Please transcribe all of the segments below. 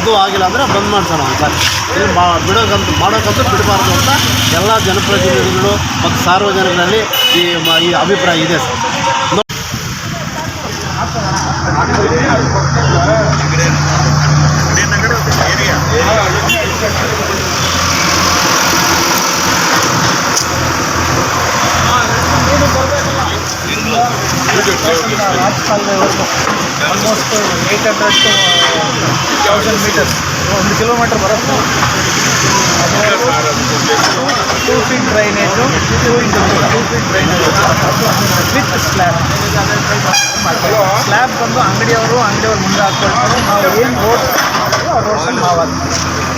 ಅದು ಆಗಿಲ್ಲ ಅಂದರೆ ಬಂದ್ ಮಾಡ್ಸೋಣ ಸರ್ ಇಲ್ಲಿ ಮಾ ಬಿಡೋಕ್ಕಂತೂ ಮಾಡೋಕ್ಕಂತೂ ಬಿಡಬಾರ್ದು ಅಂತ ಎಲ್ಲ ಜನಪ್ರತಿನಿಧಿಗಳು ಮತ್ತು ಸಾರ್ವಜನಿಕರಲ್ಲಿ ಈ ಈ ಅಭಿಪ್ರಾಯ ಇದೆ sir. Almost eight hundred two thousand metres ಒಂದು ಕಿಲೋಮೀಟರ್ ಬರುತ್ತೆ two feet drainage two into two feet drainage with slab slab ಬಂದು ಅಂಗಡಿಯವರು ಅಂಗಡಿಯವ್ರ ಮುಂದೆ ಹಾಕ್ಕೊಳ್ತಾರೆ ನಾವು ಏನು ರೋಡ್ ಆ ರೋಡ್ಸಲ್ಲಿ ನಾವು ಹಾಕ್ತೀವಿ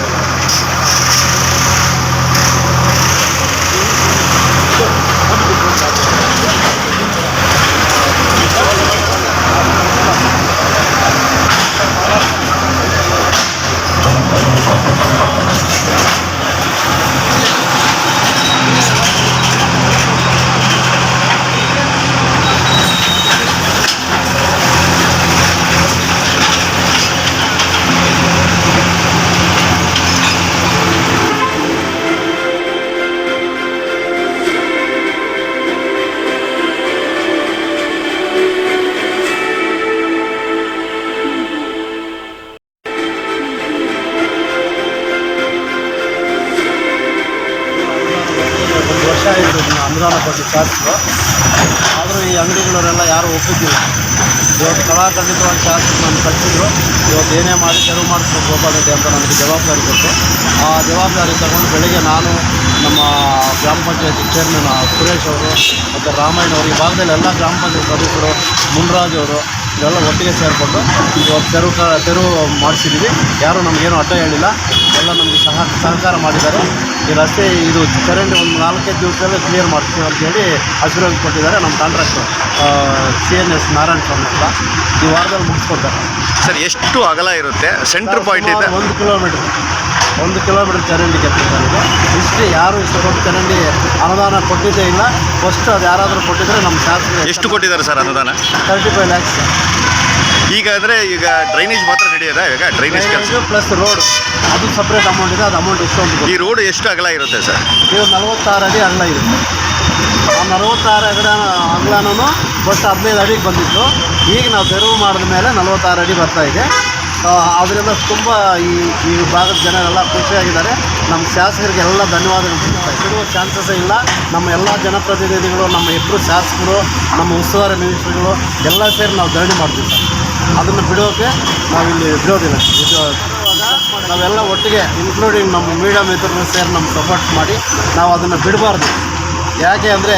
ಈ ಯಾರು ಒಪ್ಪುತ್ತಿಲ್ಲ ಇವತ್ತು ಕಲಾಖಂಡಿತವಾಗಿ ಶಾಸಕರು ನಾನು ಕಟ್ಟಿದ್ರು ಇವತ್ತು ಏನೇ ಮಾಡಿ ತೆರವು ಮಾಡಿಸ್ಬೇಕು ಗೋಪಾಲರೆಡ್ಡಿ ಅಂತ ನನಗೆ ಜವಾಬ್ದಾರಿ ಕೊಟ್ಟು, ಆ ಜವಾಬ್ದಾರಿ ತಗೊಂಡು ಬೆಳಗ್ಗೆ ನಾನು ನಮ್ಮ ಗ್ರಾಮ ಪಂಚಾಯತಿ ಚೇರ್ಮನ್ ಸುರೇಶ್ ಅವರು ಮತ್ತು ರಾಮಾಯಣ ಅವರು ಈ ಭಾಗದಲ್ಲಿ ಎಲ್ಲ ಗ್ರಾಮ ಪಂಚಾಯತ್ ಸದಸ್ಯರು, ಮುನ್ರಾಜ್ ಅವರು ಇದೆಲ್ಲ ಒಟ್ಟಿಗೆ ಸೇರಿಕೊಂಡು ಇವತ್ತು ತೆರವು ಕ ತೆರವು ಮಾಡಿಸಿದ್ದೀವಿ ಯಾರೂ ನಮಗೇನು ಅಡ್ಡ ಹೇಳಿಲ್ಲ. ಎಲ್ಲ ನಮಗೆ ಸಹ ಸಹಕಾರ ಮಾಡಿದ್ದಾರೆ. ಈ ರಸ್ತೆ ಇದು ಚರಂಡಿ ಒಂದು ನಾಲ್ಕೈದು ದಿವಸದಲ್ಲೇ ಕ್ಲಿಯರ್ ಮಾಡ್ತೀವಿ ಅಂತೇಳಿ ಆಶೀರ್ವಾದ ಕೊಟ್ಟಿದ್ದಾರೆ ನಮ್ಮ contractor C N S Narayana Swamy ಅಂತ ಈ ವಾರದಲ್ಲಿ ಮುಗಿಸ್ಕೊಡ್ತಾರೆ. ಸರ್ ಎಷ್ಟು ಅಗಲ ಇರುತ್ತೆ? ಸೆಂಟ್ರ್ ಪಾಯಿಂಟ್ ಇದೆ ಒಂದು ಕಿಲೋಮೀಟರ್ ಒಂದು ಕಿಲೋಮೀಟರ್ ಚರಂಡಿ ಕೆತ್ತಿದ್ದಾರೆ ಇಷ್ಟು ಯಾರು ಇಷ್ಟು ದೊಡ್ಡ ಚರಂಡಿ ಅನುದಾನ ಕೊಟ್ಟಿದ್ದೇ ಇಲ್ಲ. ಫಸ್ಟ್ ಅದು ಯಾರಾದರೂ ಕೊಟ್ಟಿದ್ರೆ ನಮ್ಮ ಶಾಸಕರು ಎಷ್ಟು ಕೊಟ್ಟಿದ್ದಾರೆ ಸರ್ ಅನುದಾನ? ತರ್ಟಿ ಫೈವ್ ಲ್ಯಾಕ್ಸ್ ಈಗ ಅಂದರೆ ಈಗ ಡ್ರೈನೇಜ್ ಮಾತ್ರ ನಡೆಯೋದಾ ಈಗ ಡ್ರೈನೇಜ್ ಕೆಲಸ? ಪ್ಲಸ್ ರೋಡ್ ಅದು ಸಪ್ರೇಟ್ ಅಮೌಂಟ್ ಇದೆ ಅದು ಅಮೌಂಟ್ ಇಷ್ಟೊಂದು ಈ ರೋಡ್ ಎಷ್ಟು ಅಗಲ ಇರುತ್ತೆ ಸರ್? ಇದು ನಲವತ್ತಾರು ಅಡಿ ಅಗಲ ಇರುತ್ತೆ. ಆ ನಲವತ್ತಾರು ಅಗಲ ಅಗಲನೂ ಫಸ್ಟ್ ಹದಿನೈದು ಅಡಿಗೆ ಬಂದಿತ್ತು. ಈಗ ನಾವು ತೆರವು ಮಾಡಿದ ಮೇಲೆ ನಲವತ್ತಾರು ಅಡಿ ಬರ್ತಾ ಇದೆ. ಅದರಿಂದ ತುಂಬ ಈ ಈ ಭಾಗದ ಜನರೆಲ್ಲ ಖುಷಿಯಾಗಿದ್ದಾರೆ. ನಮ್ಮ ಶಾಸಕರಿಗೆಲ್ಲ ಧನ್ಯವಾದಗಳು ಬಿಡುವ ಚಾನ್ಸಸ್ಸೇ ಇಲ್ಲ. ನಮ್ಮ ಎಲ್ಲ ಜನಪ್ರತಿನಿಧಿಗಳು, ನಮ್ಮ ಇಬ್ಬರು ಶಾಸಕರು, ನಮ್ಮ ಉಸ್ತುವಾರಿ ಮಿನಿಸ್ಟ್ರುಗಳು ಎಲ್ಲ ಸೇರಿ ನಾವು ಧರಣಿ ಮಾಡ್ತೀವಿ ಸರ್. ಅದನ್ನು ಬಿಡೋಕೆ ನಾವಿಲ್ಲಿ ಬಿಡೋದಿಲ್ಲ ನಾವೆಲ್ಲ ಒಟ್ಟಿಗೆ ಇನ್ಕ್ಲೂಡಿಂಗ್ ನಮ್ಮ ಮೀಡಿಯಾ ಮಿತ್ರರು ಸೇರಿ ನಮ್ಮ ಸಪೋರ್ಟ್ ಮಾಡಿ ನಾವು ಅದನ್ನು ಬಿಡಬಾರ್ದು. ಯಾಕೆ ಅಂದರೆ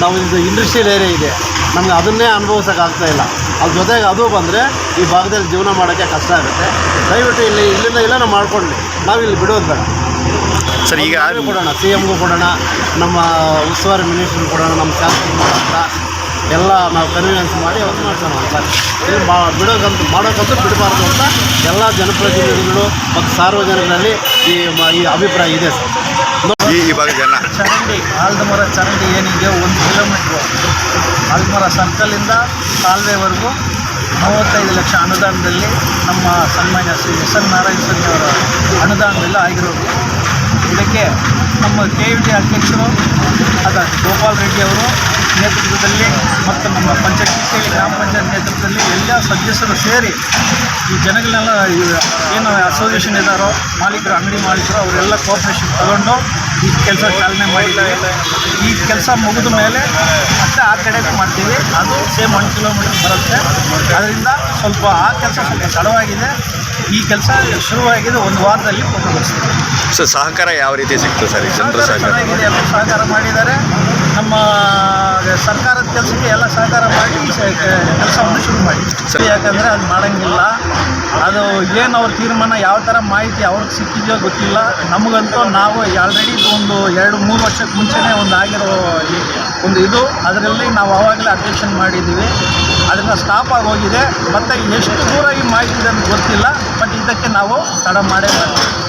ನಾವು ಇದು ಇಂಡಸ್ಟ್ರಿಯಲ್ ಏರಿಯಾ ಇದೆ. ನಮಗೆ ಅದನ್ನೇ ಅನುಭವಿಸೋಕ್ಕಾಗ್ತಾ ಇಲ್ಲ. ಅದ್ರ ಜೊತೆಗೆ ಅದು ಬಂದರೆ ಈ ಭಾಗದಲ್ಲಿ ಜೀವನ ಮಾಡೋಕ್ಕೆ ಕಷ್ಟ ಆಗುತ್ತೆ. ದಯವಿಟ್ಟು ಇಲ್ಲಿ ಇಲ್ಲಿಂದ ನಾವು ಮಾಡ್ಕೊಳ್ಳಿ ನಾವು ಇಲ್ಲಿ ಬಿಡೋದು ಬೇಡ. ಸರ್ ಈಗ ಕೊಡೋಣ ಸಿ ಎಮ್ಗೂ ಕೊಡೋಣ ನಮ್ಮ ಉಸ್ತುವಾರಿ ಮಿನಿಸ್ಟ್ರಿಗೆ ಕೊಡೋಣ ನಮ್ಮ ಶಾಸಕರು ಮಾಡೋಣ ಎಲ್ಲ ನಾವು ಕನ್ವಿನೆನ್ಸ್ ಮಾಡಿ ಅವ್ರು ಮಾಡ್ಸೋಣ ಸರ್ ಇಲ್ಲಿ ಮಾ ಬಿಡೋಕ್ಕಂತೂ ಮಾಡೋಕ್ಕಂತೂ ಬಿಡಬಾರ್ದು ಅಂತ ಎಲ್ಲ ಜನಪ್ರತಿನಿಧಿಗಳು ಮತ್ತು ಸಾರ್ವಜನಿಕರಲ್ಲಿ ಈ ಮ- ಈ ಅಭಿಪ್ರಾಯ ಇದೆ ಸರ್. ಈ ಇವಾಗ ಜನ. ಚರಂಡಿ, ಆಲ್ದಮರ ಚರಂಡಿ ಏನಿದೆ ಒಂದು ಕಿಲೋಮೀಟ್ರು ಆಲ್ದಮರ ಸರ್ಕಲಿಂದ ಕಾಲುವೆವರೆಗೂ ಮೂವತ್ತೈದು ಲಕ್ಷ ಅನುದಾನದಲ್ಲಿ ನಮ್ಮ ಸನ್ಮಾನ್ಯ ಶ್ರೀ ಎಸ್ ಎನ್ ನಾರಾಯಣ ಸ್ವಾಮಿ ಅವರ ಅನುದಾನದಲ್ಲಿ ಆಗಿರೋದು. ಇದಕ್ಕೆ ನಮ್ಮ ಕೆ ಯು ಡಿ ಅಧ್ಯಕ್ಷರು ಅದ ಗೋಪಾಲ್ ರೆಡ್ಡಿ ಅವರು ನೇತೃತ್ವದಲ್ಲಿ ಮತ್ತು ನಮ್ಮ ಪಂಚಾಯತ್ ಕಿತ್ತೇಳಿ ಗ್ರಾಮ ಪಂಚಾಯತ್ ನೇತೃತ್ವದಲ್ಲಿ ಎಲ್ಲ ಸದಸ್ಯರು ಸೇರಿ ಈ ಜನಗಳನ್ನೆಲ್ಲ ಏನು ಅಸೋಸಿಯೇಷನ್ ಇದ್ದಾರೋ ಮಾಲೀಕರು, ಅಂಗಡಿ ಮಾಲೀಕರು, ಅವರೆಲ್ಲ ಕೋಪರೇಷನ್ ತಗೊಂಡು ಈ ಕೆಲಸ ಚಾಲನೆ ಮಾಡಿದ್ದಾರೆ ಈ ಕೆಲಸ ಮುಗಿದ ಮೇಲೆ ಮತ್ತೆ ಆ ಕಡೆ ಮಾಡ್ತೀವಿ. ಅದು ಸೇಮ್ ಒನ್ ಕಿಲೋಮೀಟರ್ ಬರುತ್ತೆ. ಅದರಿಂದ ಸ್ವಲ್ಪ ಆ ಕೆಲಸ ಸ್ವಲ್ಪ ತಡವಾಗಿದೆ. ಈ ಕೆಲಸ ಶುರುವಾಗಿದೆ. ಒಂದು ವಾರದಲ್ಲಿ ಪೂರ್ಣಗೊಳಿಸ್ತೀವಿ. ಸರ್ ಸಹಕಾರ ಯಾವ ರೀತಿ ಸಿಕ್ತು ಸರ್ ಈ ಜನರ ಸಹಕಾರ ಸಹಕಾರ? ಚೆನ್ನಾಗಿದೆ ಎಲ್ಲರೂ ಸಹಕಾರ ಮಾಡಿದ್ದಾರೆ. ನಮ್ಮ ಸರ್ಕಾರದ ಕೆಲಸಕ್ಕೆ ಎಲ್ಲ ಸಹಕಾರ ಮಾಡಿ ಕೆಲಸವನ್ನು ಶುರು ಮಾಡಿ. ಸರಿ. ಯಾಕಂದರೆ ಅದು ಮಾಡೋಂಗಿಲ್ಲ. ಅದು ಏನು ಅವ್ರ ತೀರ್ಮಾನ ಯಾವ ಥರ ಮಾಹಿತಿ ಅವ್ರಿಗೆ ಸಿಕ್ಕಿದೆಯೋ ಗೊತ್ತಿಲ್ಲ. ನಮಗಂತೂ ನಾವು ಆಲ್ರೆಡಿ ಒಂದು ಎರಡು ಮೂರು ವರ್ಷಕ್ಕೆ ಮುಂಚೆನೇ ಒಂದು ಆಗಿರೋ ಈ- ಒಂದು ಇದು. ಅದರಲ್ಲಿ ನಾವು ಆವಾಗಲೇ ಅಬ್ಜೆಕ್ಷನ್ ಮಾಡಿದ್ದೀವಿ. ಅದನ್ನು ಸ್ಟಾಪ್ ಆಗೋಗಿದೆ ಮತ್ತು ಎಷ್ಟು ದೂರ ಈ ಮಾಹಿತಿ ಇದೆ ಅಂತ ಗೊತ್ತಿಲ್ಲ. ಬಟ್ ಇದಕ್ಕೆ ನಾವು ತಡ ಮಾಡೇ ಮಾಡ್ತೀವಿ.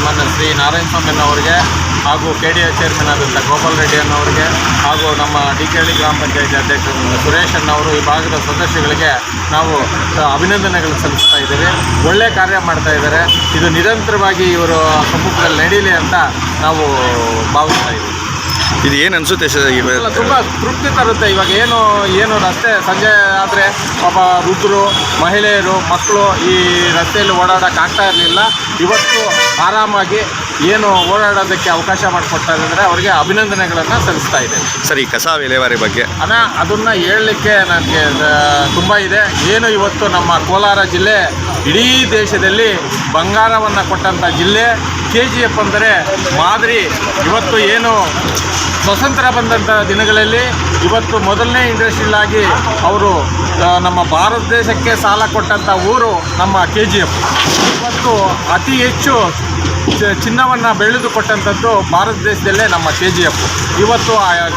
ಸನ್ಮಾನ್ಯ ಶ್ರೀ ನಾರಾಯಣ ಸ್ವಾಮಿ ಅವರಿಗೆ ಹಾಗೂ ಕೆ ಡಿ ಎ ಚೇರ್ಮನ್ ಆದಂಥ ಗೋಪಾಲ್ ರೆಡ್ಡಿ ಅನ್ನೋರಿಗೆ ಹಾಗೂ ನಮ್ಮ ಡಿ ಕೆ ಹಳ್ಳಿ ಗ್ರಾಮ ಪಂಚಾಯತಿ ಅಧ್ಯಕ್ಷರು ಸುರೇಶ್ ಅನ್ನವರು ಈ ಭಾಗದ ಸದಸ್ಯಗಳಿಗೆ ನಾವು ಅಭಿನಂದನೆಗಳು ಸಲ್ಲಿಸ್ತಾ ಇದ್ದೇವೆ. ಒಳ್ಳೆ ಕಾರ್ಯ ಮಾಡ್ತಾ ಇದ್ದಾರೆ. ಇದು ನಿರಂತರವಾಗಿ ಇವರು ಸಮ್ಮುಖದಲ್ಲಿ ನಡೀಲಿ ಅಂತ ನಾವು ಭಾವಿಸ್ತಾ ಇದ್ದೀವಿ. ಇದು ಏನು ಅನಿಸುತ್ತೆ ಸರ್ ಇವೆಲ್ಲ ತುಂಬ ತೃಪ್ತಿ ತರುತ್ತೆ. ಇವಾಗ ಏನು ಏನು ರಸ್ತೆ ಸಂಜೆ ಆದರೆ ಪಾಪ ವೃದ್ಧರು ಮಹಿಳೆಯರು ಮಕ್ಕಳು ಈ ರಸ್ತೆಯಲ್ಲಿ ಓಡಾಡೋಕ್ಕಾಗ್ತಾ ಇರಲಿಲ್ಲ. ಇವತ್ತು ಆರಾಮಾಗಿ ಏನು ಓಡಾಡೋದಕ್ಕೆ ಅವಕಾಶ ಮಾಡಿಕೊಡ್ತಾ ಇದ್ದಾರೆ ಅವರಿಗೆ ಅಭಿನಂದನೆಗಳನ್ನು ಸಲ್ಲಿಸ್ತಾ ಇದೆ. ಸರಿ ಈ ಕಸ ವಿಲೇವಾರಿ ಬಗ್ಗೆ. ಅಣ್ಣ ಅದನ್ನು ಹೇಳಲಿಕ್ಕೆ ನನಗೆ ತುಂಬ ಇದೆ. ಏನು ಇವತ್ತು ನಮ್ಮ ಕೋಲಾರ ಜಿಲ್ಲೆ ಇಡೀ ದೇಶದಲ್ಲಿ ಬಂಗಾರವನ್ನು ಕೊಟ್ಟಂಥ ಜಿಲ್ಲೆ ಕೆ ಜಿ ಎಫ್ ಅಂದರೆ ಮಾದರಿ. ಇವತ್ತು ಏನು ಸ್ವತಂತ್ರ ಬಂದಂಥ ದಿನಗಳಲ್ಲಿ ಇವತ್ತು ಮೊದಲನೇ ಇಂಡಸ್ಟ್ರಿಯಲ್ ಆಗಿ ಅವರು ನಮ್ಮ ಭಾರತ ದೇಶಕ್ಕೆ ಸಾಲ ಕೊಟ್ಟಂಥ ಊರು ನಮ್ಮ ಕೆ ಜಿ ಎಫ್. ಇವತ್ತು ಅತಿ ಹೆಚ್ಚು ಚಿನ್ನವನ್ನು ಬೆಳೆದು ಕೊಟ್ಟಂಥದ್ದು ಭಾರತ ದೇಶದಲ್ಲೇ ನಮ್ಮ ಕೆ ಜಿ ಎಫ್. ಇವತ್ತು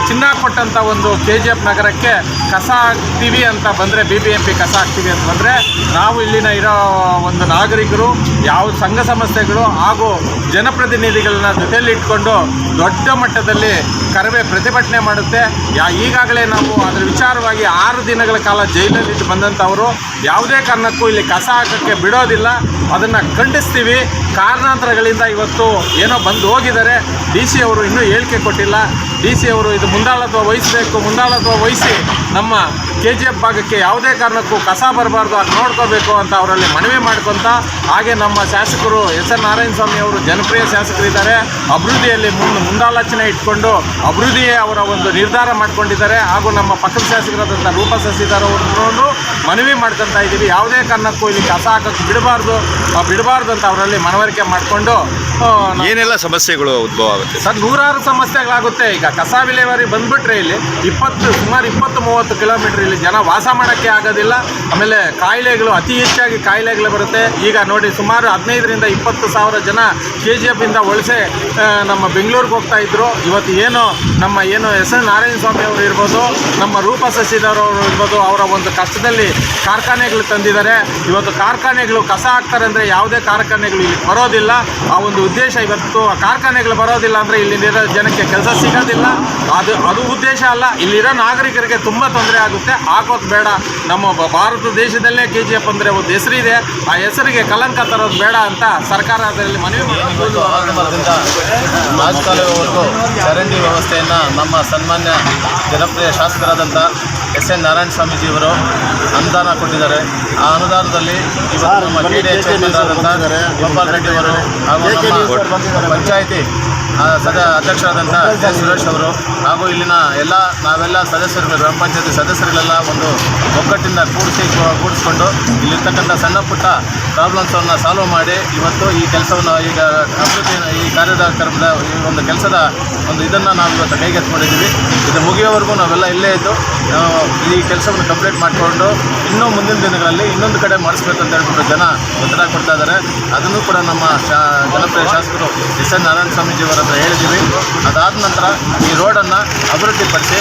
ಚಿನ್ನ ಕೊಟ್ಟಂಥ ಒಂದು ಕೆ ಜಿ ಎಫ್ ನಗರಕ್ಕೆ ಕಸ ಹಾಕ್ತೀವಿ ಅಂತ ಬಂದರೆ, ಬಿ ಬಿ ಎಂ ಪಿ ಕಸ ಹಾಕ್ತೀವಿ ಅಂತ ಬಂದರೆ, ನಾವು ಇಲ್ಲಿನ ಇರೋ ಒಂದು ನಾಗರಿಕರು, ಯಾವ ಸಂಘ ಸಂಸ್ಥೆಗಳು ಹಾಗೂ ಜನಪ್ರತಿನಿಧಿಗಳನ್ನ ಜೊತೆಯಲ್ಲಿ ಇಟ್ಕೊಂಡು ದೊಡ್ಡ ಮಟ್ಟದಲ್ಲಿ ಕರವೇ ಪ್ರತಿಭಟನೆ ಮಾಡುತ್ತೆ. ಯಾ ಈಗಾಗಲೇ ನಾವು ಅದರ ವಿಚಾರವಾಗಿ ಆರು ದಿನಗಳ ಕಾಲ ಜೈಲಲ್ಲಿ ಬಂದಂಥವರು, ಯಾವುದೇ ಕಾರಣಕ್ಕೂ ಇಲ್ಲಿ ಕಸ ಹಾಕೋಕ್ಕೆ ಬಿಡೋದಿಲ್ಲ. ಅದನ್ನು ಖಂಡಿಸ್ತೀವಿ. ಕಾರಣಾಂತರಗಳಿಂದ ಇವತ್ತು ಏನೋ ಬಂದು ಹೋಗಿದ್ದಾರೆ. ಡಿ ಸಿ ಅವರು ಇನ್ನೂ ಹೇಳಿಕೆ ಕೊಟ್ಟಿಲ್ಲ. ಡಿ ಸಿ ಅವರು ಇದು ಮುಂದಾಳತ್ವ ವಹಿಸಬೇಕು, ಮುಂದಾಳತ್ವ ವಹಿಸಿ ನಮ್ಮ ಕೆ ಜಿ ಎಫ್ ಭಾಗಕ್ಕೆ ಯಾವುದೇ ಕಾರಣಕ್ಕೂ ಕಸ ಬರಬಾರ್ದು ಅದು ನೋಡ್ಕೋಬೇಕು ಅಂತ ಅವರಲ್ಲಿ ಮನವಿ ಮಾಡ್ಕೊತ ಹಾಗೆ ನಮ್ಮ ಶಾಸಕರು ಎಸ್ ಎನ್ ನಾರಾಯಣ ಸ್ವಾಮಿ ಅವರು ಜನಪ್ರಿಯ ಶಾಸಕರಿದ್ದಾರೆ. ಅಭಿವೃದ್ಧಿಯಲ್ಲಿ ಮುಂದೆ ಮುಂದಾಲೋಚನೆ ಇಟ್ಕೊಂಡು ಅಭಿವೃದ್ಧಿಯೇ ಅವರ ಒಂದು ನಿರ್ಧಾರ ಮಾಡ್ಕೊಂಡಿದ್ದಾರೆ. ಹಾಗೂ ನಮ್ಮ ಪಕ್ಕದ ಶಾಸಕರಾದಂಥ ರೂಪ ಸಸಿದಾರ ಅವರು ಮನವಿ ಮಾಡ್ಕೊತಾ ಇದ್ದೀವಿ. ಯಾವುದೇ ಕಾರಣಕ್ಕೂ ಇಲ್ಲಿ ಕಸ ಹಾಕಕ್ಕೆ ಬಿಡಬಾರ್ದು. ಬಿಡಬಾರ್ದು ಅಂತ ಅವರಲ್ಲಿ ಮನವರಿಕೆ ಮಾಡಿಕೊಂಡು ಏನೆಲ್ಲ ಸಮಸ್ಯೆಗಳು ಉದ್ಭವ ಆಗುತ್ತೆ? ಸರ್ ನೂರಾರು ಸಮಸ್ಯೆಗಳಾಗುತ್ತೆ. ಈಗ ಕಸ ವಿಲೇವಾರಿ ಬಂದುಬಿಟ್ರೆ ಇಲ್ಲಿ ಇಪ್ಪತ್ತು ಸುಮಾರು ಇಪ್ಪತ್ತು ಮೂವತ್ತು ಕಿಲೋಮೀಟರ್ ಇಲ್ಲಿ ಜನ ವಾಸ ಮಾಡೋಕ್ಕೆ ಆಗೋದಿಲ್ಲ. ಆಮೇಲೆ ಕಾಯಿಲೆಗಳು ಅತಿ ಹೆಚ್ಚಾಗಿ ಕಾಯಿಲೆಗಳು ಬರುತ್ತೆ. ಈಗ ನೋಡಿ ಸುಮಾರು ಹದಿನೈದರಿಂದ ಇಪ್ಪತ್ತು ಸಾವಿರ ಜನ ಕೆ ಜಿ ಎಫಿಂದ ವಲಸೆ ನಮ್ಮ ಬೆಂಗಳೂರಿಗೆ ಹೋಗ್ತಾ ಇದ್ರು. ಇವತ್ತು ಏನು ನಮ್ಮ ಏನು ಎಸ್ ಎನ್ ನಾರಾಯಣ ಸ್ವಾಮಿ ಅವರು ಇರ್ಬೋದು, ನಮ್ಮ ರೂಪ ಶಶಿಧರ್ ಅವರು ಇರ್ಬೋದು, ಅವರ ಒಂದು ಕಷ್ಟದಲ್ಲಿ ಕಾರ್ಖಾನೆಗಳು ತಂದಿದ್ದಾರೆ. ಇವತ್ತು ಕಾರ್ಖಾನೆಗಳು ಕಸ ಹಾಕ್ತಾರೆ ಅಂದರೆ ಯಾವುದೇ ಕಾರ್ಖಾನೆಗಳು ಇಲ್ಲಿ ಬರೋದಿಲ್ಲ. ಆ ಒಂದು ಉದ್ದೇಶ ಇವತ್ತು ಆ ಕಾರ್ಖಾನೆಗಳು ಬರೋದಿಲ್ಲ ಅಂದರೆ ಇಲ್ಲಿರೋ ಜನಕ್ಕೆ ಕೆಲಸ ಸಿಗೋದಿಲ್ಲ. ಅದು ಅದು ಉದ್ದೇಶ ಅಲ್ಲ. ಇಲ್ಲಿರೋ ನಾಗರಿಕರಿಗೆ ತುಂಬ ತೊಂದರೆ ಆಗುತ್ತೆ. ಹಾಕೋದು ಬೇಡ. ನಮ್ಮ ಭಾರತ ದೇಶದಲ್ಲೇ ಕೆ ಜಿ ಎಫ್ ಅಂದರೆ ಒಂದು ಹೆಸರಿದೆ. ಆ ಹೆಸರಿಗೆ ಕಲಂಕ ತರೋದು ಬೇಡ ಅಂತ ಸರ್ಕಾರ ಅದರಲ್ಲಿ ಮನವಿ ಮಾಡಿ ಚರಂಡಿ ವ್ಯವಸ್ಥೆಯನ್ನು ನಮ್ಮ ಸನ್ಮಾನ್ಯ ಜನಪ್ರಿಯ ಶಾಸಕರಾದಂಥ ಎಸ್ ಎನ್ ನಾರಾಯಣ ಸ್ವಾಮೀಜಿಯವರು ಅನುದಾನ ಕೊಟ್ಟಿದ್ದಾರೆ. ಆ ಅನುದಾನದಲ್ಲಿ ಇವತ್ತು ನಮ್ಮ K D H Gopal Reddy ಅವರು ಹಾಗೂ ನಮ್ಮ ಪಂಚಾಯಿತಿ ಆ, ಸದ ಅಧ್ಯಕ್ಷರಾದಂಥ ಕೆ ಸುರೇಶ್ ಅವರು ಹಾಗೂ ಇಲ್ಲಿನ ಎಲ್ಲ ನಾವೆಲ್ಲ ಸದಸ್ಯರು ಗ್ರಾಮ ಪಂಚಾಯತಿ ಸದಸ್ಯರುಗಳೆಲ್ಲ ಒಂದು ಒಗ್ಗಟ್ಟಿಂದ ಕೂಡಿಸಿ ಕೂಡಿಸ್ಕೊಂಡು ಇಲ್ಲಿರ್ತಕ್ಕಂಥ ಸಣ್ಣ ಪುಟ್ಟ ಪ್ರಾಬ್ಲಮ್ಸನ್ನು ಸಾಲ್ವ್ ಮಾಡಿ ಇವತ್ತು ಈ ಕೆಲಸವನ್ನು ಈಗ ಅಭಿವೃದ್ಧಿ ಈ ಕಾರ್ಯದ ಕರ್ಮದ ಈ ಒಂದು ಕೆಲಸದ ಒಂದು ಇದನ್ನು ನಾವು ಇವತ್ತು ಕೈಗೆತ್ಕೊಂಡಿದ್ದೀವಿ ಇದು ಮುಗಿಯೋವರೆಗೂ ನಾವೆಲ್ಲ ಇಲ್ಲೇ ಇದ್ದು ಈ ಕೆಲಸವನ್ನು ಕಂಪ್ಲೀಟ್ ಮಾಡಿಕೊಂಡು ಇನ್ನೂ ಮುಂದಿನ ದಿನಗಳಲ್ಲಿ ಇನ್ನೊಂದು ಕಡೆ ಮಾಡಿಸ್ಬೇಕು ಅಂತ ಹೇಳ್ಬಿಟ್ಟು ಜನ ಒತ್ತಡ ಕೊಡ್ತಾ ಇದ್ದಾರೆ ಅದನ್ನು ಕೂಡ ನಮ್ಮ ಶಾ, ಜನಪ್ರಿಯ ಶಾಸಕರು ಎಸ್ ಎನ್ ನಾರಾಯಣ ಸ್ವಾಮೀಜಿಯವರ ಹತ್ರ ಹೇಳಿದ್ದೀವಿ. ಅದಾದ ನಂತರ ಈ ರೋಡನ್ನು ಅಭಿವೃದ್ಧಿಪಡಿಸಿ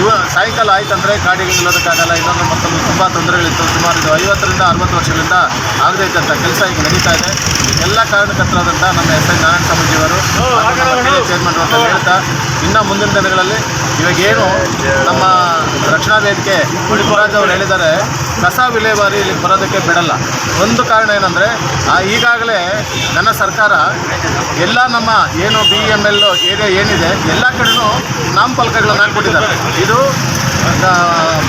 ಇವ ಸಾಯಂಕಾಲ ಆಯ್ತಂದರೆ ಕಾಡಿಗೆ ನಿಲ್ಲೋದಕ್ಕಾಗಲ್ಲ, ಇನ್ನೊಂದು ಮತ್ತೊಂದು ತುಂಬ ತೊಂದರೆಗಳಿತ್ತು. ಸುಮಾರು ಇದು ಐವತ್ತರಿಂದ ಅರವತ್ತು ವರ್ಷಗಳಿಂದ ಆಗದೇ ಇದ್ದಂಥ ಕೆಲಸ ಈಗ ನಡೀತಾ ಇದೆ. ಎಲ್ಲ ಕಾರಣಕರ್ತರಾದಂಥ ನಮ್ಮ ಎಸ್ ಎನ್ ನಾರಾಯಣ ಸ್ವಾಮೀಜಿಯವರು ಚೇರ್ಮನ್ ಅಂತ ಹೇಳ್ತಾ ಇನ್ನು ಮುಂದಿನ ದಿನಗಳಲ್ಲಿ ಇವಾಗೇನು ನಮ್ಮ ರಕ್ಷಣಾ ವೇದಿಕೆ ಮುನಿಪುರಾಜ್ ಅವರು ಹೇಳಿದ್ದಾರೆ, ಕಸ ವಿಲೇವಾರಿ ಇಲ್ಲಿ ಬರೋದಕ್ಕೆ ಬಿಡಲ್ಲ. ಒಂದು ಕಾರಣ ಏನಂದರೆ ಈಗಾಗಲೇ ನನ್ನ ಸರ್ಕಾರ ಎಲ್ಲ ನಮ್ಮ ಏನು ಬಿ ಎಂ ಎಲ್ ಏರಿಯಾ ಏನಿದೆ, ಎಲ್ಲ ಕಡೆಯೂ ನಾಮಫಲಕಗಳನ್ನು ಹಾಕ್ಬಿಟ್ಟಿದ್ದಾರೆ. ಇದು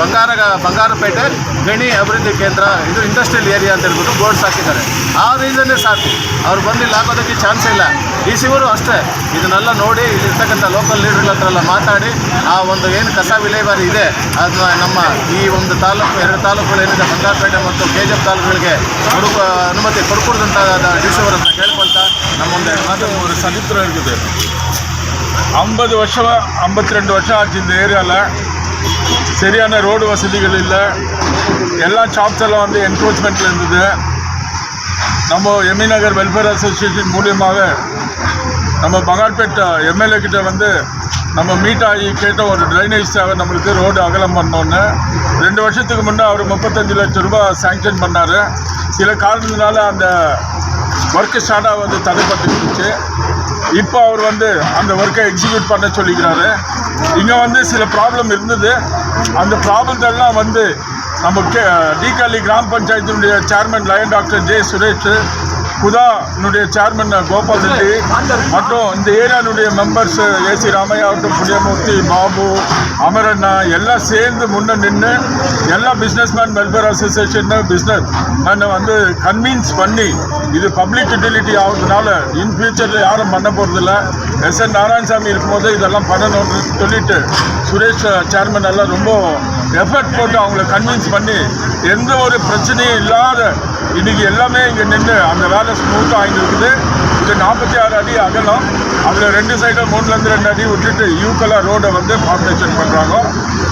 ಬಂಗಾರ ಬಂಗಾರಪೇಟೆ ಗಣಿ ಅಭಿವೃದ್ಧಿ ಕೇಂದ್ರ ಇದು ಇಂಡಸ್ಟ್ರಿಯಲ್ ಏರಿಯಾ ಅಂತ ಹೇಳ್ಬಿಟ್ಟು ಬೋರ್ಡ್ಸ್ ಹಾಕಿದ್ದಾರೆ ಆ ರೀಸನ್ನೇ ಸಾಕು ಅವ್ರು ಬಂದು ಇಲ್ಲಿ ಹಾಕೋದಕ್ಕೆ ಚಾನ್ಸೇ ಇಲ್ಲ ಡಿ ಸಿ ಅವರು ಅಷ್ಟೇ ಇದನ್ನೆಲ್ಲ ನೋಡಿ ಇಲ್ಲಿರ್ತಕ್ಕಂಥ ಲೋಕಲ್ ಲೀಡರ್ಗಳ ಹತ್ರ ಎಲ್ಲ ಮಾತಾಡಿ ಆ ಒಂದು ಏನು ಕಸ ವಿಲೇವಾರಿ ಇದೆ ಅದನ್ನ ನಮ್ಮ ಈ ಒಂದು ತಾಲೂಕು ಎರಡು ತಾಲೂಕುಗಳು ಏನಿದೆ ಬಂಗಾರಪೇಟೆ ಮತ್ತು ಕೆ ಜಿ ಎಫ್ ತಾಲೂಕುಗಳಿಗೆ ಕೊಡುವ ಅನುಮತಿ ಕೊಡ್ಕೊಡ್ದಂತ ಡಿ ಸಿ ಅವರನ್ನು ಕೇಳ್ಕೊಳ್ತಾ ನಮ್ಮ ಒಂದು ಮಾತು ஒரு சரித்திரம் இருக்குது ஐம்பது வருஷம் ஐம்பத்தி ரெண்டு வருஷம் ஆச்சு இந்த ஏரியாவில் சரியான ரோடு வசதிகள் இல்லை. எல்லா ஷாப்ஸ் எல்லாம் வந்து என்க்ரோச்மெண்ட்டில் இருந்தது. நம்ம எம்இ நகர் வெல்ஃபேர் அசோசியேஷன் மூலியமாக நம்ம பகார்பேட் எம்எல்ஏ கிட்ட வந்து நம்ம மீட் ஆகி கேட்ட ஒரு ட்ரைனேஜ் தேவை நம்மளுக்கு ரோடு அகலம் பண்ணோன்னு ரெண்டு வருஷத்துக்கு முன்னே அவர் முப்பத்தஞ்சு லட்சம் ரூபாய் சேங்ஷன் பண்ணார். சில காரணத்தினால அந்த ஒர்க்கு ஸ்டார்ட் தடைப்பட்டு இருந்துச்சு இப்போ அவர் வந்து அந்த ஒர்க்கை எக்ஸிக்யூட் பண்ண சொல்லிக்கிறாரு. இங்கே வந்து சில ப்ராப்ளம் இருந்தது. அந்த ப்ராப்ளத்தெல்லாம் வந்து நம்ம கே டிகாலி கிராம பஞ்சாயத்தினுடைய chairman Lion doctor J Suresh புதானுடைய chairman Gopal Reddy மற்றும் இந்த ஏரியானுடைய மெம்பர்ஸ் ஏசி ராமையா ஆகட்டும் புண்ணியமூர்த்தி பாபு அமரண்ணா எல்லாம் சேர்ந்து முன்ன நின்று எல்லா business man welfare association business மேனை வந்து கன்வின்ஸ் பண்ணி இது பப்ளிக் யூட்டிலிட்டி ஆகுறதுனால இன் ஃபியூச்சரில் யாரும் பண்ண போகிறதில்ல எஸ் என் நாராயணசாமி இருக்கும்போது இதெல்லாம் பண்ணணும்னு சொல்லிட்டு சுரேஷ் சேர்மன் எல்லாம் ரொம்ப எஃபர்ட் போட்டு அவங்கள கன்வின்ஸ் பண்ணி எந்த ஒரு பிரச்சனையும் இல்லாத இன்றைக்கி எல்லாமே இங்கே நின்று அந்த வேலை ஸ்மூத்தாக ஆகிருக்குது இது நாற்பத்தி ஆறு அடி அகலம். அதில் ரெண்டு சைடும் மூணுலேருந்து ரெண்டு அடி விட்டுட்டு யூக்கலாக ரோடை வந்து ஃபார்மேஷன் பண்ணுறாங்க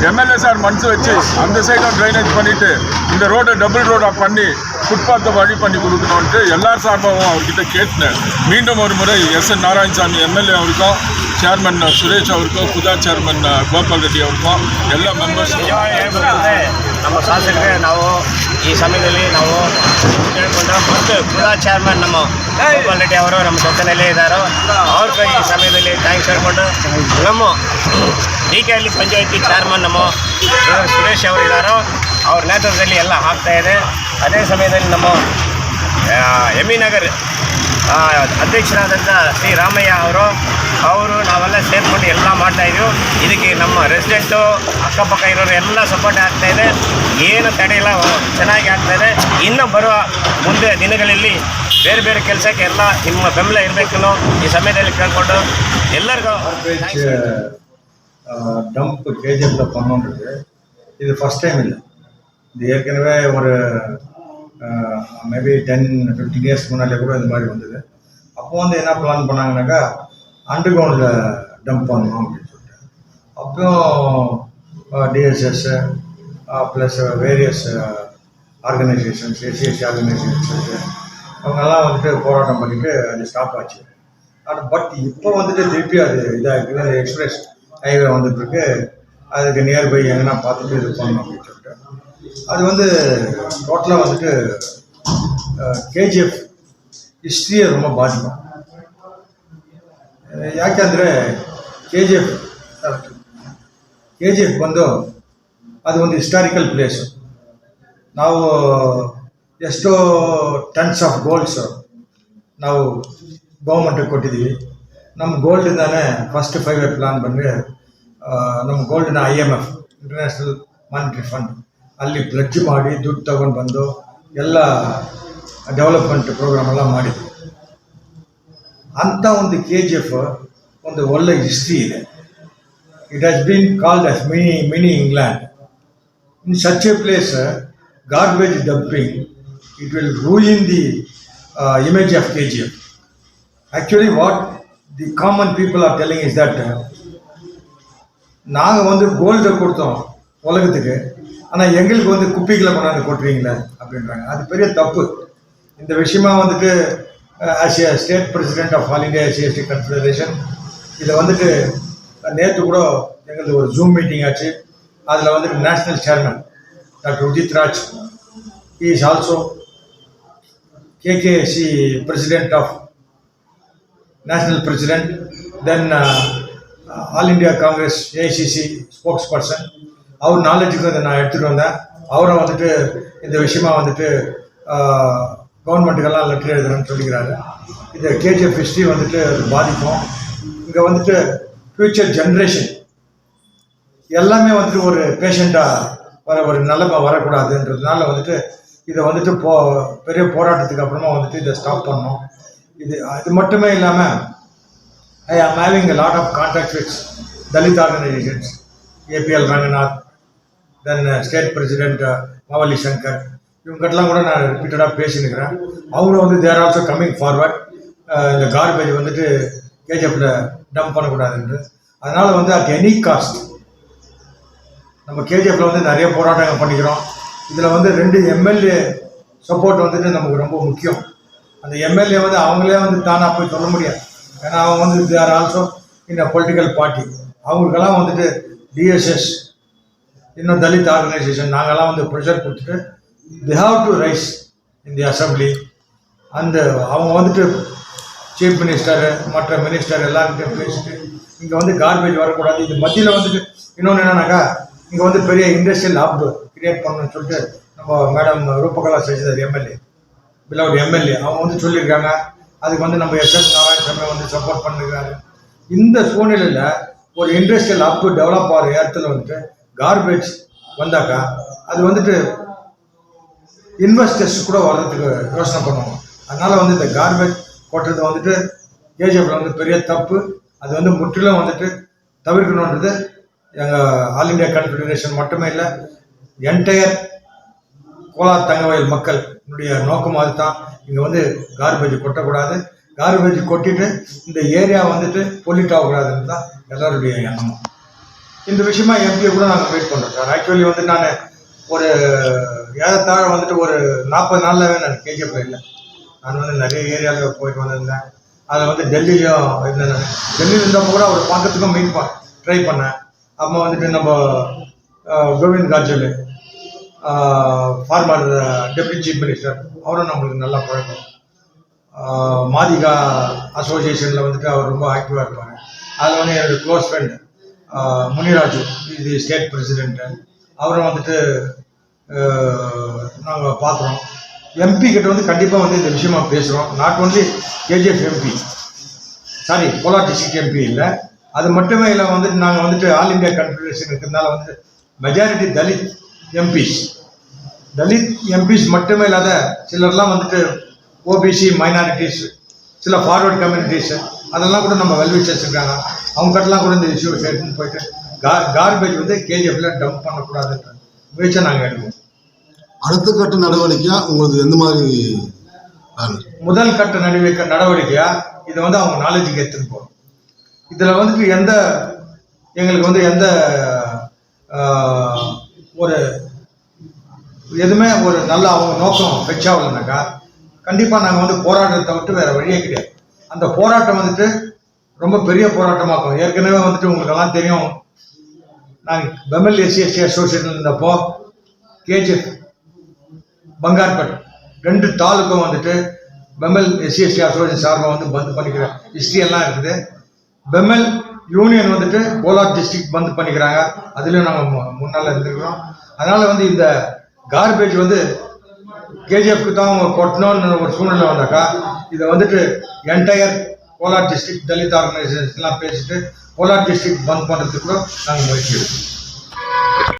எம்எல்ஏ சார் மனசு வச்சு அந்த சைடும் ட்ரைனேஜ் பண்ணிவிட்டு இந்த ரோடை டபுள் ரோடாக பண்ணி ஃபுட்பாத்தை வழி பண்ணி கொடுக்கணுன்ட்டு எல்லார் சார்பாகவும் அவர்கிட்ட கேட்டேன் மீண்டும் ஒரு முறை எஸ் என் நாராயணசாமி எம்எல்ஏ அவருக்கும் ಚೇರ್ಮನ್ ಸುರೇಶ್ ಅವ್ರಿಗೂ ಖುದಾ ಚೇರ್ಮನ್ ಗೋಪಾಲ್ ರೆಡ್ಡಿ ಅವ್ರಿಗೂ, ಎಲ್ಲ ಮೆಂಬರ್ಸ್ ನಮ್ಮ ಶಾಸಕರೇ, ನಾವು ಈ ಸಮಯದಲ್ಲಿ ನಾವು ಕೇಳಿಕೊಂಡು ಮತ್ತು ಖುದಾ ಚೇರ್ಮನ್ ನಮ್ಮ ಗೋಪಾಲ್ ರೆಡ್ಡಿ ಅವರು ನಮ್ಮ ಜೊತೆಯಲ್ಲೇ ಇದ್ದಾರೋ. ಅವ್ರಿಗೆ ಈ ಸಮಯದಲ್ಲಿ ಥ್ಯಾಂಕ್ಸ್ ಹೇಳ್ಕೊಂಡು ನಮ್ಮ ಡಿ ಕೆ ಹಳ್ಳಿ ಪಂಚಾಯಿತಿ ಚೇರ್ಮನ್ ನಮ್ಮ ಸುರೇಶ್ ಅವರು ಇದ್ದಾರೋ. ಅವ್ರ ನೇತೃತ್ವದಲ್ಲಿ ಎಲ್ಲ ಆಗ್ತಾಯಿದೆ ಅದೇ ಸಮಯದಲ್ಲಿ ನಮ್ಮ ಎಂ ಇ ನಗರ್ ಅಧ್ಯಕ್ಷರಾದಂಥ ಶ್ರೀ ರಾಮಯ್ಯ ಅವರು ಅವರು ನಾವೆಲ್ಲ ಸೇರಿಕೊಂಡು ಎಲ್ಲ ಮಾಡ್ತಾಯಿದ್ವಿ ಇದಕ್ಕೆ ನಮ್ಮ ರೆಸಿಡೆಂಟು ಅಕ್ಕಪಕ್ಕ ಇರೋರು ಎಲ್ಲ ಸಪೋರ್ಟ್ ಆಗ್ತಾಯಿದೆ ಏನು ತಡೆ ಇಲ್ಲ, ಚೆನ್ನಾಗಿ ಆಗ್ತಾಯಿದೆ ಇನ್ನು ಬರುವ ಮುಂದೆ ದಿನಗಳಲ್ಲಿ ಬೇರೆ ಬೇರೆ ಕೆಲಸಕ್ಕೆ ಎಲ್ಲ ನಿಮ್ಮ ಬೆಂಬಲ ಇರಬೇಕು ಈ ಸಮಯದಲ್ಲಿ ಕೇಳ್ಕೊಂಡು ಎಲ್ಲರಿಗೂ ಡಂಪ್ ಕೆ ಜಿ ಎಫ್ ಇದು ಫಸ್ಟ್ ಟೈಮ್ ಇಲ್ಲ ಏಕೆಂದರೆ ಅವರು மேபி டென் ஃபிஃப்டீன் இயர்ஸ் முன்னாடியே கூட இந்த மாதிரி வந்தது. அப்போ வந்து என்ன பிளான் பண்ணாங்கனாக்கா அண்டர் கிரவுண்டில் டம்ப் பண்ணணும் அப்படின்னு சொல்லிட்டு. அப்பயும் DSS plus various organisations SCSC organisations அவங்கெல்லாம் வந்துட்டு போராட்டம் பண்ணிட்டு அது ஸ்டாப் ஆச்சு. பட் இப்போ வந்துட்டு திருப்பி அது இதாக இருக்குது எக்ஸ்பிரஸ் ஹைவே வந்துட்டுருக்கு அதுக்கு நியர்பை எங்கன்னா பார்த்துட்டு இது பண்ணணும் அப்படின்னு சொல்லிட்டு. அது வந்து டோட்டலாக வந்துட்டு கேஜிஎஃப் ಹಿಸ್ಟ್ರಿಯೇ ತುಂಬ ಬಾಧಿತ ಯಾಕೆಂದರೆ K G F K G F ಬಂದು ಅದು ಒಂದು ಹಿಸ್ಟಾರಿಕಲ್ ಪ್ಲೇಸು ನಾವು ಎಷ್ಟೋ ಟನ್ಸ್ ಆಫ್ ಗೋಲ್ಡ್ಸ್ ನಾವು ಗೌರ್ಮೆಂಟಿಗೆ ಕೊಟ್ಟಿದ್ದೀವಿ ನಮ್ಮ ಗೋಲ್ಡಿಂದಾನೇ ಫಸ್ಟ್ ಫೈವ್ ಪ್ಲಾನ್ ಬಂದರೆ ನಮ್ಮ ಗೋಲ್ಡ್ನ I M F international monetary fund ಅಲ್ಲಿ ಬ್ಲಡ್ಜ್ ಮಾಡಿ ದುಡ್ಡು ತಗೊಂಡು ಬಂದು ಎಲ್ಲ ಡೆವಲಪ್ಮೆಂಟ್ ಪ್ರೋಗ್ರಾಮ್ ಎಲ್ಲ ಮಾಡಿದ್ವಿ. ಅಂಥ ಒಂದು ಕೆ ಜಿ ಎಫ್ ಒಂದು ಒಳ್ಳೆ ಹಿಸ್ಟ್ರಿ ಇದೆ. It has been called as mini mini England in such a place garbage dumping it will ruin the image of K G F actually what the common people are telling is that நாங்கள் வந்து கோல்டை கொடுத்தோம் உலகத்துக்கு. ஆனால் எங்களுக்கு வந்து குப்பிகளை கொண்டாந்து கொட்டுறீங்களே அப்படின்றாங்க. அது பெரிய தப்பு. இந்த விஷயமா வந்துட்டு as a state president of all India CST confederation இதை வந்துட்டு நேற்று கூட எங்களுக்கு ஒரு ஜூம் மீட்டிங் ஆச்சு. அதில் வந்துட்டு national chairman doctor Ujith Raj is also KKC president of national president then all India Congress ACC AICC spokesperson அவர் நாலேஜுக்கு வந்து நான் எடுத்துகிட்டு வந்தேன். அவரை வந்துட்டு இந்த விஷயமா வந்துட்டு கவர்மெண்ட்டுக்கெல்லாம் லெட்டர் எழுதுறேன்னு சொல்லிக்கிறாரு. இந்த கேஜிஎஃப் ஹிஸ்ட்ரி வந்துட்டு பாதிக்கும். இங்கே வந்துட்டு ஃப்யூச்சர் ஜென்ரேஷன் எல்லாமே வந்துட்டு ஒரு பேஷண்ட்டாக வர ஒரு நிலைமை வரக்கூடாதுன்றதுனால வந்துட்டு இதை வந்துட்டு போ பெரிய போராட்டத்துக்கு அப்புறமா வந்துட்டு இதை ஸ்டாப் பண்ணோம். இது அது மட்டுமே இல்லாமல் I am having a lot of contact with Dalit organisations APL Ranganath then state president Mavali Shankar இவங்ககிட்டலாம் கூட நான் ரிப்பீட்டடாக பேசினுக்கிறேன். அவங்களும் வந்து தேர் ஆல்சோ கம்மிங் ஃபார்வர்ட் இந்த கார்பேஜ் வந்துட்டு கேஜிஎஃப்பில் டம்ப் பண்ணக்கூடாதுன்னு அதனால் வந்து அட் எனி காஸ்ட் நம்ம கேஜிஎஃப்ல வந்து நிறைய போராட்டங்கள் பண்ணிக்கிறோம். இதில் வந்து ரெண்டு எம்எல்ஏ சப்போர்ட் வந்துட்டு நமக்கு ரொம்ப முக்கியம். அந்த எம்எல்ஏ வந்து அவங்களே வந்து தானாக போய் சொல்ல முடியாது. ஏன்னா அவங்க வந்து there also in a political party அவங்களுக்கெல்லாம் வந்துட்டு டிஎஸ்எஸ் இன்னும் தலித் ஆர்கனைசேஷன் நாங்கள்லாம் வந்து ப்ரெஷர் கொடுத்துட்டு they have to raise in the assembly அந்த அவங்க வந்துட்டு சீஃப் மினிஸ்டர் மற்ற மினிஸ்டர் எல்லார்கிட்டையும் பேசிட்டு இங்கே வந்து கார்பேஜ் வரக்கூடாது. இது மத்தியில் வந்துட்டு இன்னொன்று என்னன்னாக்கா இங்கே வந்து பெரிய இண்டஸ்ட்ரியல் ஹப் கிரியேட் பண்ணணும்னு சொல்லிட்டு நம்ம மேடம் ரூபகலா சசிதர் எம்எல்ஏ பிலவுட் எம்எல்ஏ அவங்க வந்து சொல்லியிருக்காங்க. அதுக்கு வந்து நம்ம எஸ் எஸ் நாராயணசாமி வந்து சப்போர்ட் பண்ணிருக்காரு இந்த சூழ்நிலையில் ஒரு இண்டஸ்ட்ரியல் ஹப் டெவலப் ஆகிற இடத்துல வந்துட்டு கார்பேஜ் வந்தாக்கா அது வந்துட்டு இன்வெஸ்டர்ஸ் கூட வர்றதுக்கு யோசனை பண்ணுவோம் அதனால் வந்து இந்த கார்பேஜ் கொட்டுறது வந்துட்டு கேஜிஎஃப்ல வந்து பெரிய தப்பு. அது வந்து முற்றிலும் வந்துட்டு தவிர்க்கணுன்றது எங்கள் ஆல் இந்தியா கன்ஃபெடரேஷன் மட்டுமே இல்லை என்டையர் கோலார் தங்கவயல் மக்கள் என்னுடைய நோக்கம் அதுதான். இங்கே வந்து கார்பேஜ் கொட்டக்கூடாது. கார்பேஜ் கொட்டிட்டு இந்த ஏரியா வந்துட்டு பொல்யூட் ஆகக்கூடாதுன்னு தான் எல்லாருடைய எண்ணமும். இந்த விஷயமா எம்பியை கூட நாங்கள் வெயிட் பண்ணுறோம் சார். ஆக்சுவலி வந்து நான் ஒரு ஏறத்தாழ வந்துட்டு ஒரு நாற்பது நாளில் நான் கேஜிஎஃப்ல இல்லை நான் வந்து நிறைய ஏரியாவில் போயிட்டு வந்திருந்தேன். அதில் வந்து டெல்லியிலையும் இருந்தேன் நான். டெல்லியில் இருந்தப்போ கூட அவர் பார்க்கறதுக்கும் மீட் பண்ண ட்ரை பண்ணேன். அப்போ வந்துட்டு நம்ம Govind Karjol former deputy chief minister அவரும் நம்மளுக்கு நல்லா பழக்கம். மாதிகா அசோசியேஷனில் வந்துட்டு அவர் ரொம்ப ஆக்டிவாக இருப்பாங்க அதில் வந்து என்னோடய க்ளோஸ் ஃப்ரெண்ட் முனிராஜு. இது ஸ்டேட் பிரசிடென்ட்டு அவரும் வந்துட்டு நாங்கள் பார்க்குறோம். எம்பி கிட்ட வந்து கண்டிப்பாக வந்து இந்த விஷயமா பேசுகிறோம் not only KGF MP sorry Kolar district MP இல்லை. அது மட்டுமே இல்லை வந்துட்டு நாங்கள் வந்துட்டு ஆல் இந்தியா கன்ஃபெடரேஷன் இருக்கிறதுனால வந்து majority Dalit MPs Dalit MPs மட்டுமே இல்லாத சிலர்லாம் வந்துட்டு ஓபிசி மைனாரிட்டிஸ் சில ஃபார்வர்ட் கம்யூனிட்டிஸ் அதெல்லாம் கூட நம்ம வெல்விச்சர்ஸ் இருக்காங்க அவங்க கிட்டலாம் கூட இந்த இஷ்யூ எடுத்துன்னு போயிட்டு கார் கார்பேஜ் வந்து கேஜிஎஃப்ல டம்ப் பண்ணக்கூடாதுன்ற முயற்சியை நாங்கள் எடுப்போம் அடுத்த கட்ட நடவடிக்கையா உங்களுக்கு எந்த மாதிரி? முதல் கட்ட நடவடிக்கை நடவடிக்கையா? இதை வந்து அவங்க நாலேஜுக்கு எடுத்துன்னு போகணும். இதில் வந்துட்டு எந்த எங்களுக்கு வந்து எந்த ஒரு எதுவுமே ஒரு நல்ல அவங்க நோக்கம் வச்சாவில்லைனாக்கா கண்டிப்பாக நாங்கள் வந்து போராட்டத்தை விட்டு வேற வழியே கிடையாது. அந்த போராட்டம் வந்துட்டு ரொம்ப பெரிய போராட்டமாக்கும் ஏற்கனவே வந்துட்டு உங்களுக்கெல்லாம் தெரியும். நாங்கள் பெமல் எஸ்சி அசோசியேஷன் இருந்தப்போ கேஜிஎஃப் பங்கார்பட் ரெண்டு தாலுக்கும் வந்துட்டு பெமல் எஸ்சி எஸ்டி அசோசியேஷன் சார்பாக வந்து பந்த் பண்ணிக்கிற ஹிஸ்ட்ரி எல்லாம் இருக்குது. பெமல் யூனியன் வந்துட்டு கோலார் டிஸ்ட்ரிக்ட் பந்த் பண்ணிக்கிறாங்க. அதுலேயும் நாங்கள் முன்னால் இருந்திருக்கிறோம். அதனால வந்து இந்த கார்பேஜ் வந்து கேஜிஎஃப்க்கு தான் அவங்க கொட்டணும்னு ஒரு சூழ்நிலை வந்தாக்கா இதை வந்துட்டு என்டையர் கோலார் டிஸ்ட்ரிக்ட் தலித் ஆர்கனைசேஷன்ஸ்லாம் பேசிட்டு கோலார் டிஸ்ட்ரிக்ட் பந்த் பண்ணுறதுக்கு கூட நாங்கள் முயற்சி எடுக்கிறோம்